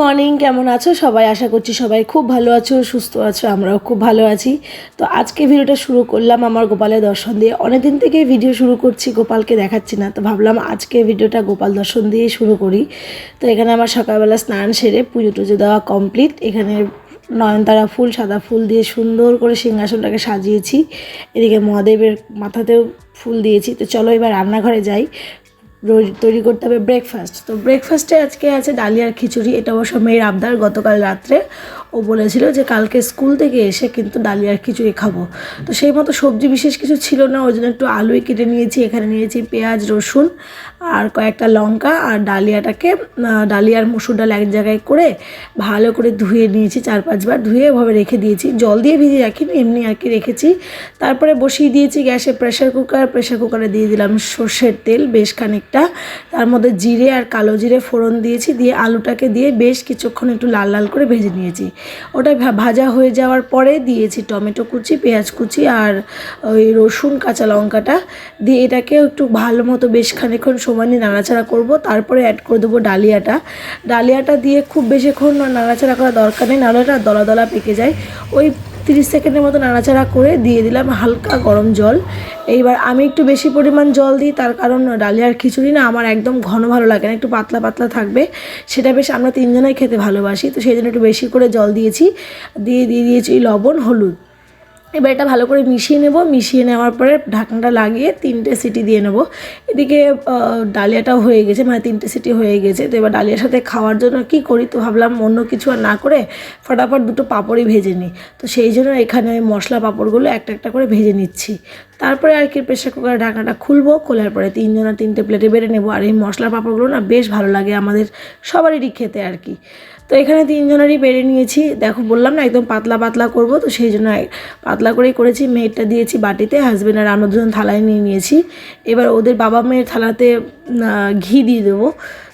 Morning, কেমন আছো? সবাই আশা করছি সবাই খুব ভালো আছো, সুস্থ আছো, আমরাও খুব ভালো আছি। তো আজকে ভিডিওটা শুরু করলাম আমার গোপালের দর্শন দিয়ে। অনেকদিন থেকে ভিডিও শুরু করছি, গোপালকে দেখাচ্ছি না। তো ভাবলাম আজকে ভিডিওটা গোপাল দর্শন দিয়ে শুরু করি। তো এখানে আমার সকালবেলা স্নান সেরে পুজো টুজো দেওয়া কমপ্লিট এখানে নয়নতারা ফুল, সাদা ফুল দিয়ে সুন্দর করে সিংহাসনটাকে সাজিয়েছি। এদিকে মহাদেবের মাথাতেও ফুল দিয়েছি। তো চলো এবার রান্নাঘরে যাই। তৈরি করতে হবে ব্রেকফাস্ট তো ব্রেকফাস্টে আজকে আছে ডালিয়ার খিচুড়ি, এটা অবশ্য মেয়ের আবদার গতকাল রাত্রে। ও বলেছিল যে কালকে স্কুল থেকে এসে কিন্তু ডালিয়ার খিচুড়ি খাব। তো সেই মতো সবজি বিশেষ কিছু ছিল না, ওই জন্য একটু আলুই কেটে নিয়েছি। এখানে নিয়েছি পেঁয়াজ, রসুন আর কয়েকটা লঙ্কা আর ডালিয়াটাকে ডালিয়ার মুসুর ডাল এক জায়গায় করে ভালো করে ধুয়ে নিয়েছি চার পাঁচবার। ধুয়ে এভাবে রেখে দিয়েছি। জল দিয়ে ভিজিয়ে রাখিনি, এমনি আর কি রেখেছি। তারপরে বসিয়ে দিয়েছি গ্যাসে প্রেশার কুকার। প্রেশার কুকারে দিয়ে দিলাম সর্ষের তেল বেশ খানিকটা। তার মধ্যে জিরে আর কালো জিরে ফোড়ন দিয়েছি। দিয়ে আলুটাকে দিয়ে বেশ কিছুক্ষণ একটু লাল লাল করে ভেজে নিয়েছি। ওটা ভাজা হয়ে যাওয়ার পরে দিয়েছি টমেটো কুচি, পেঁয়াজ কুচি আর ওই রসুন, কাঁচা লঙ্কাটা। দিয়ে এটাকে একটু ভালো মতো বেশ খানিক্ষণ সময় নিয়ে নাড়াচাড়া করব। তারপরে অ্যাড করে দেবো ডালিয়াটা। ডালিয়াটা দিয়ে খুব বেশিক্ষণ নাড়াচাড়া করা দরকার নেই, নাহলে এটা দলা দলা পেকে যায়। ওই তিরিশ সেকেন্ডের মতো নাড়াচাড়া করে দিয়ে দিলাম হালকা গরম জল। এইবার আমি একটু বেশি পরিমাণ জল দিই, তার কারণ ডালিয়ার খিচুড়ি না আমার একদম ঘন ভালো লাগে না, একটু পাতলা পাতলা থাকবে। সেটা বেশ আমরা তিনজনেই খেতে ভালোবাসি, তো সেই জন্য একটু বেশি করে জল দিয়েছি। দিয়ে দিয়ে দিয়েছি লবণ, হলুদ। এবার এটা ভালো করে মিশিয়ে নেব। মিশিয়ে নেওয়ার পরে ঢাকনাটা লাগিয়ে তিনটে সিটি দিয়ে নেব। এদিকে ডালিয়াটাও হয়ে গেছে মানে তিনটে সিটি হয়ে গেছে। তো এবার ডালিয়ার সাথে খাওয়ার জন্য কি করি? তো ভাবলাম অন্য কিছু আর না করে ফটাফট দুটো পাঁপড়ই ভেজে নিই। তো সেই জন্য এখানে ওই মশলা পাঁপড়গুলো একটা একটা করে ভেজে নিচ্ছি। তারপরে আর কি প্রেশার কুকারের ঢাকনাটা খুলবো, খোলার পরে তিনজনা তিনটে প্লেটে বেড়ে নেব। আর এই মশলা পাঁপড়গুলো না বেশ ভালো লাগে আমাদের সবারই খেতে আর কি। তো এখানে তিনজনেরই বেড়ে নিয়েছি। দেখো, বললাম না, একদম পাতলা পাতলা করব, তো সেই জন্য পাতলা করেই করেছি। মেয়েরটা দিয়েছি বাটিতে হাজব্যান্ড আর আমরা দুজন থালায় নিয়ে নিয়েছি। এবার ওদের বাবা মেয়ের থালাতে ঘি দিয়ে দেবো।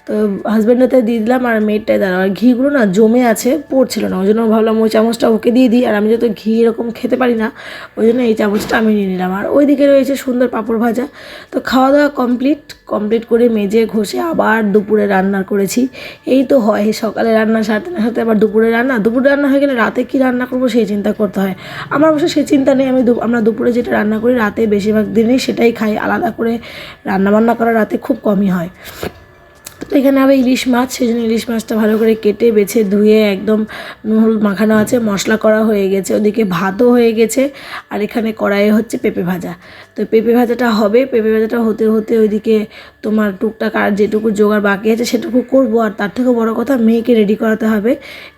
তো হাজব্যান্ডেতে দিয়ে দিলাম, আর মেয়েরটায় দাঁড়াও। আর ঘিগুলো না জমে আছে, পড়ছিল না। ওই জন্য ভাবলাম ওই চামচটা ওকে দিয়ে দিই, আর আমি যত ঘি এরকম খেতে পারি না, ওই জন্য এই চামচটা আমি নিয়ে নিলাম। আর ওইদিকে রয়েছে সুন্দর পাঁপড় ভাজা। তো খাওয়া দাওয়া কমপ্লিট কমপ্লিট করে মেজে ঘষে আবার দুপুরে রান্না করেছি। এই তো হয়, সকালে রান্না, সাথে সাথে আবার দুপুরে রান্না। দুপুরে রান্না হয়ে গেলে রাতে কি রান্না করব সেই চিন্তা করতে হয়। আমার অবশ্য সেই চিন্তা নেই, আমি আমরা দুপুরে যেটা রান্না করি, রাতে বেশিরভাগ দিনই সেটাই খাই। আলাদা করে রান্না বান্না করা রাতে খুব কমই হয়। তো এখানে আবার ইলিশ মাছ সেই জন্য ইলিশ মাছটা ভালো করে কেটে, বেছে, ধুয়ে একদম নুন মাখানো আছে, মশলা করা হয়ে গেছে। ওদিকে ভাতও হয়ে গেছে, আর এখানে কড়াইয়ে হচ্ছে পেঁপে ভাজা। তো পেঁপে ভাজাটা হবে, পেঁপে ভাজাটা হতে হতে ওইদিকে তোমার টুকটাক আর যেটুকু জোগাড় বাকি আছে সেটুকু করব। আর তার থেকেও বড় কথা, মেয়েকে রেডি করাতে হবে।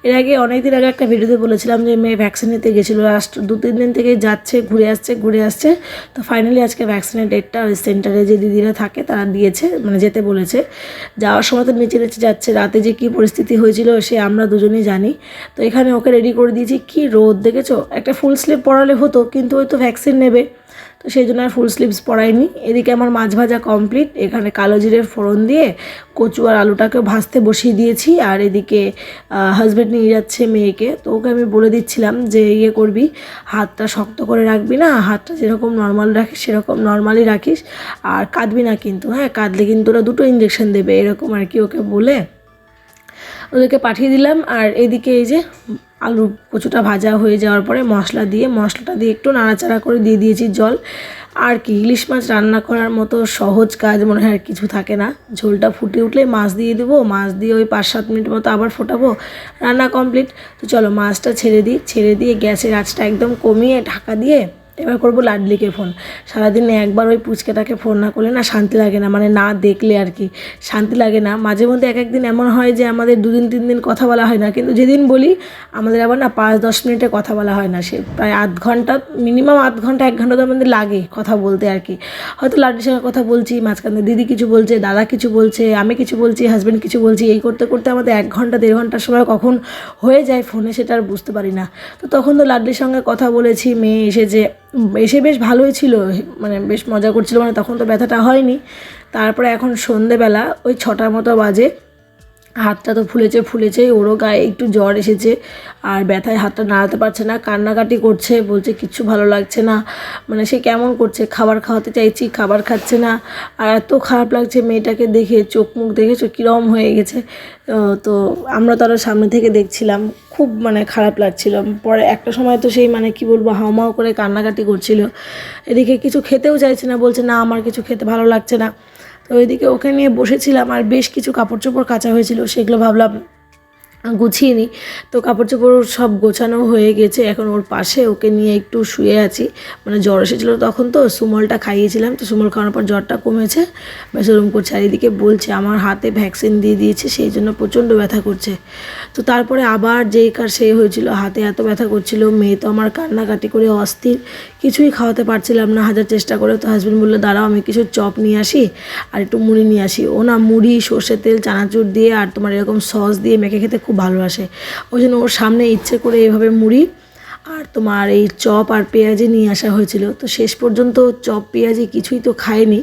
এর আগে অনেক দিন আগে একটা ভিডিওতে বলেছিলাম যে মেয়ে ভ্যাকসিন নিতে গেছিল লাস্ট দু তিন দিন থেকে যাচ্ছে, ঘুরে আসছে ঘুরে আসছে। তো ফাইনালি আজকে ভ্যাকসিনের ডেটটা ওই সেন্টারে যে দিদিরা থাকে তারা দিয়েছে মানে যেতে বলেছে। যাওয়ার সময় তো নিচে নিচে যাচ্ছে, রাতে যে কী পরিস্থিতি হয়েছিল সে আমরা দুজনেই জানি। তো এখানে ওকে রেডি করে দিয়েছি, কি রোদ, দেখেছ? একটা ফুল স্লিপ পরালে হতো, কিন্তু ওই তো ভ্যাকসিন নেবে। তো সেই জন্য আর ফুল স্লিভস পরাইনি। এদিকে আমার মাছ ভাজা কমপ্লিট এখানে কালো জিরের ফোড়ন দিয়ে কচু আর আলুটাকে ভাজতে বসিয়ে দিয়েছি, আর এদিকে হাজব্যান্ড নিয়ে যাচ্ছে মেয়েকে। তো ওকে আমি বলে দিচ্ছিলাম যে ইয়ে করবি, হাতটা শক্ত করে রাখবি না, হাতটা যেরকম নর্মাল রাখিস, সেরকম নর্মালি রাখিস, আর কাঁদবি না কিন্তু। হ্যাঁ কাঁদলে কিন্তু ওরা দুটো ইঞ্জেকশন দেবে, এরকম আর কি ওকে বলে। ওদেরকে পাঠিয়ে দিলাম। আর এদিকে এই যে আলু কচুটা ভাজা হয়ে যাওয়ার পরে মশলা দিয়ে, মশলাটা দিয়ে একটু নাড়াচাড়া করে দিয়ে দিয়েছি জল। আর কি, ইলিশ মাছ রান্না করার মতো সহজ কাজ মনে হয় আর কিছু থাকে না। ঝোলটা ফুটে উঠলে মাছ দিয়ে দেবো, মাছ দিয়ে ওই পাঁচ সাত মিনিট মতো আবার ফোটাবো। রান্না কমপ্লিট। তো চলো মাছটা ছেড়ে দিই। ছেড়ে দিয়ে গ্যাসের আঁচটা একদম কমিয়ে ঢাকা দিয়ে এবার করব লাডলিকে ফোন সারাদিনে একবার ওই পুচকেটাকে ফোন না করলে না শান্তি লাগে না মানে না দেখলে আর কি। শান্তি লাগে না। মাঝে মধ্যে এক একদিন এমন হয় যে আমাদের দুদিন তিন দিন কথা বলা হয় না। কিন্তু যেদিন বলি আমাদের আবার না পাঁচ দশ মিনিটে কথা বলা হয় না। সে প্রায় আধ ঘণ্টা মিনিমাম আধ ঘণ্টা এক ঘণ্টা তো আমাদের লাগে কথা বলতে আর কি। হয়তো লাডলির সঙ্গে কথা বলছি মাঝখানে দিদি কিছু বলছে দাদা কিছু বলছে আমি কিছু বলছি হাজব্যান্ড কিছু বলছি এই করতে করতে আমাদের এক ঘণ্টা দেড় ঘণ্টার সময় কখন হয়ে যায় ফোনে সেটা আর বুঝতে পারি না। তো তখন তো লাডলির সঙ্গে কথা বলেছি মেয়ে এসেছে উম, এসে বেশ ভালোই ছিল। মানে বেশ মজা করছিল। মানে তখন তো ব্যথাটা হয়নি। তারপরে এখন সন্ধেবেলা, ওই ছটার মতো বাজে। হাতটা তো ফুলেছে ফুলেছে, ওরও গায়ে একটু জ্বর এসেছে। আর ব্যথায় হাতটা নাড়াতে পারছে না, কান্নাকাটি করছে, বলছে কিচ্ছু ভালো লাগছে না। মানে সে কেমন করছে? খাবার খাওয়াতে চাইছি, খাবার খাচ্ছে না। আর এত খারাপ লাগছে মেয়েটাকে দেখে, চোখ মুখ দেখেছ কীরকম হয়ে গেছে। তো আমরা তো সামনে থেকে দেখছিলাম, খুব মানে খারাপ লাগছিল। পরে একটা সময় তো সেই মানে কি বলব হাউমাউ করে কান্নাকাটি করছিল। এদিকে কিছু খেতেও চাইছে না, বলছে না, আমার কিছু খেতে ভালো লাগছে না। তো ওইদিকে ওকে নিয়ে বসেছিলাম আর বেশ কিছু কাপড় চোপড় কাচা হয়েছিল, সেগুলো ভাবলাম গুছিয়ে নিই। তো কাপড় চোপড় সব গোছানো হয়ে গেছে, এখন ওর পাশে ওকে নিয়ে একটু শুয়ে আছি। মানে জ্বর এসেছিল তখন তো, সুমলটা খাইয়েছিলাম, তো সুমল খাওয়ানোর পর জ্বরটা কমেছে। বেশ ওরম করছে, আর এদিকে বলছে, আমার হাতে ভ্যাকসিন দিয়ে দিয়েছে, সেই জন্য প্রচণ্ড ব্যথা করছে। তো তারপরে আবার যেই কার সেই হয়েছিল, হাতে এত ব্যথা করছিল, মেয়ে তো আমার কান্নাকাটি করে অস্থির। কিছুই খাওয়াতে পারছিলাম না। হাজার চেষ্টা করে তো হাজব্যান্ড বলল, দাঁড়াও, আমি কিছু চপ নিয়ে আসি আর একটু মুড়ি নিয়ে আসি। ও না মুড়ি সর্ষের তেল, চানাচুর দিয়ে আর তোমার এরকম সস দিয়ে মেখে খেতে খুব ভালোবাসে। ওই জন্য ওর সামনে ইচ্ছে করে এভাবে মুড়ি আর তোমার এই চপ আর পেঁয়াজি নিয়ে আসা হয়েছিল। তো শেষ পর্যন্ত চপ, পেঁয়াজি কিছুই তো খায়নি।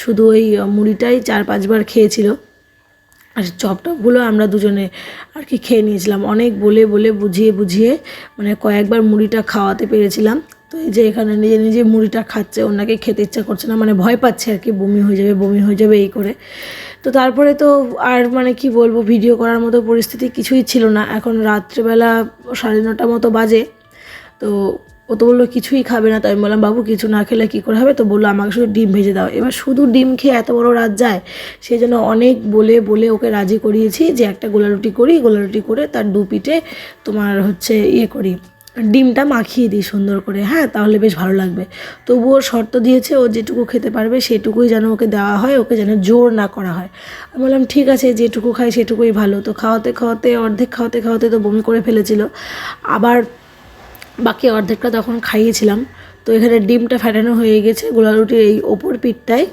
শুধু ওই মুড়িটাই চার পাঁচবার খেয়েছিল। আর চপ টপগুলো আমরা দুজনে আর কি খেয়ে নিয়েছিলাম। অনেক বলে বলে বুঝিয়ে বুঝিয়ে মানে কয়েকবার মুড়িটা খাওয়াতে পেরেছিলাম। তো এই যে এখানে নিজে নিজে মুড়িটা খাচ্ছে, ওনাকে খেতে ইচ্ছা করছে না মানে ভয় পাচ্ছে আর কি, বমি হয়ে যাবে, বমি হয়ে যাবে এই করে। তো তারপরে তো আর মানে কি বলব ভিডিও করার মতো পরিস্থিতি কিছুই ছিল না। এখন রাত্রেবেলা সাড়ে নটা মতো বাজে, তো ও তো বলল কিছুই খাবে না তাই আমি বললাম, বাবু, কিছু না খেলে কী করে হবে? তো বলল, আমাকে শুধু ডিম ভেজে দাও। এবার শুধু ডিম খেয়ে এত বড় রাত যায় সেই জন্য অনেক বলে বলে ওকে রাজি করিয়েছি যে একটা গোলা রুটি করি গোলা রুটি করে তার দু পিঠে তোমার হচ্ছে ইয়ে করি। ডিমটা মাখিয়ে দিই সুন্দর করে হ্যাঁ তাহলে বেশ ভালো লাগবে। তবুও শর্ত দিয়েছে, ও যেটুকু খেতে পারবে সেটুকুই যেন ওকে দেওয়া হয়, ওকে যেন জোর না করা হয়। আমি বললাম, ঠিক আছে, যেটুকু খাই সেটুকুই ভালো। তো খাওয়াতে খাওয়াতে, অর্ধেক খাওয়াতে খাওয়াতে তো বমি করে ফেলেছিল। আবার বাকি অর্ধেকটা তখন খাইয়েছিলাম। তো এখানে ডিমটা ফেটানো হয়ে গেছে গোলা রুটির এই ওপর পিঠটায়।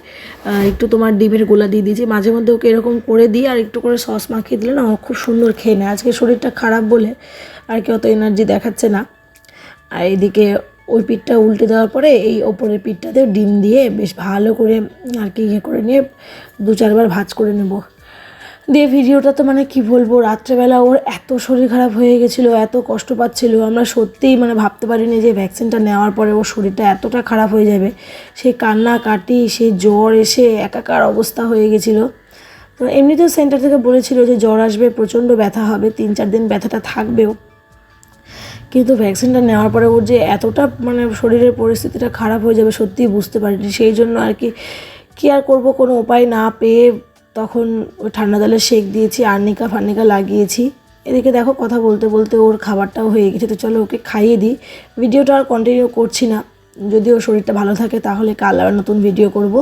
একটু তোমার ডিমের গোলা দিয়ে দিয়েছি। মাঝে মধ্যে ওকে এরকম করে দিই আর একটু করে সস মাখিয়ে দিলে না খুব সুন্দর খেয়ে নেয়। আজকে শরীরটা খারাপ বলে আর কি অত এনার্জি দেখাচ্ছে না। আর এদিকে ওই পিঠটা উল্টে দেওয়ার পরে এই ওপরের পিঠটাতেও ডিম দিয়ে বেশ ভালো করে আর কি ইয়ে করে নিয়ে দু চারবার ভাজ করে নেব। দিয়ে ভিডিওটা তো মানে কি বলব, রাত্রেবেলা ওর এত শরীর খারাপ হয়ে গেছিল, এত কষ্ট পাচ্ছিল, আমরা সত্যিই মানে ভাবতে পারিনি যে ভ্যাকসিনটা নেওয়ার পরে ওর শরীরটা এতটা খারাপ হয়ে যাবে। সেই কান্না কাটি সেই জ্বর এসে একাকার অবস্থা হয়ে গেছিল। তো এমনিতেও সেন্টার থেকে বলেছিল যে জ্বর আসবে, প্রচণ্ড ব্যথা হবে, তিন চার দিন ব্যথাটা থাকবেও। কিন্তু ভ্যাকসিনটা নেওয়ার পরে ওর যে এতটা মানে শরীরের পরিস্থিতিটা খারাপ হয়ে যাবে, সত্যিই বুঝতে পারিনি। সেই জন্য আর কি, কী আর করব, কোনো উপায় না পেয়ে তখন ওই ঠান্ডা জলের শেক দিয়েছি, আর্নিকা ফার্নিকা লাগিয়েছি। এদিকে দেখো কথা বলতে বলতে ওর খাবারটাও হয়ে গেছে, তো চলো ওকে খাইয়ে দিই। ভিডিওটা আর কন্টিনিউ করছি না। যদি ওর শরীরটা ভালো থাকে, তাহলে কাল আবার নতুন ভিডিও করব।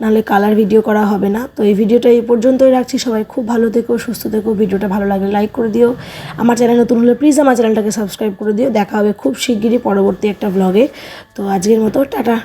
নাহলে কালার ভিডিও করা হবে না। তো এই ভিডিওটা এই পর্যন্তই রাখছি। সবাই খুব ভালো থেকো, সুস্থ থেকো। ভিডিওটা ভালো লাগলে লাইক করে দিও। আমার চ্যানেল নতুন হলে প্লিজ আমার চ্যানেলটাকে সাবস্ক্রাইব করে দিও। দেখা হবে খুব শিগগিরই পরবর্তী একটা ব্লগে তো আজকের মতো, টাটা।